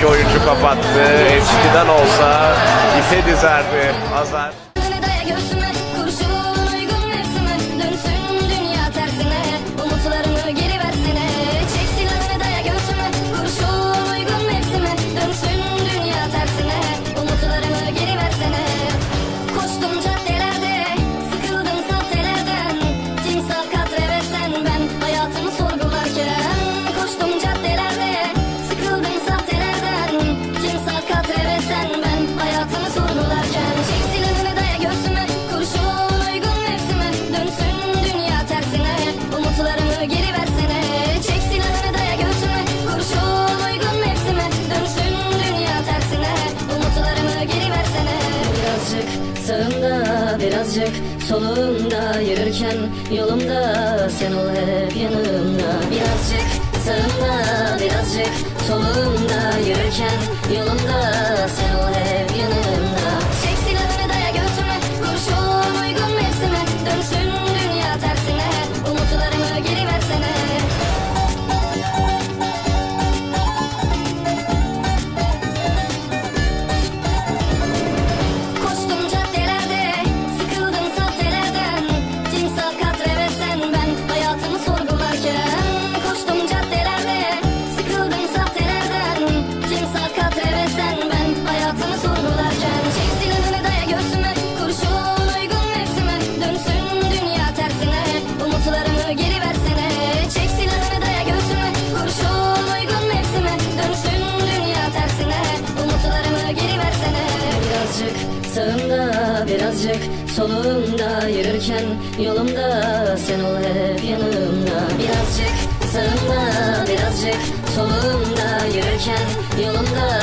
iki oyuncu kapattı. Eskiden olsa ipe dizerdi Hazar. birazcık Soluğumda yürürken yolumda Sen ol hep yanımda. Birazcık sağımda birazcık Soluğumda yürürken yolumda Sen birazcık soluğumda Yürürken yolumda sen ol hep yanımda. Birazcık sağımda birazcık soluğumda Yürürken yolumda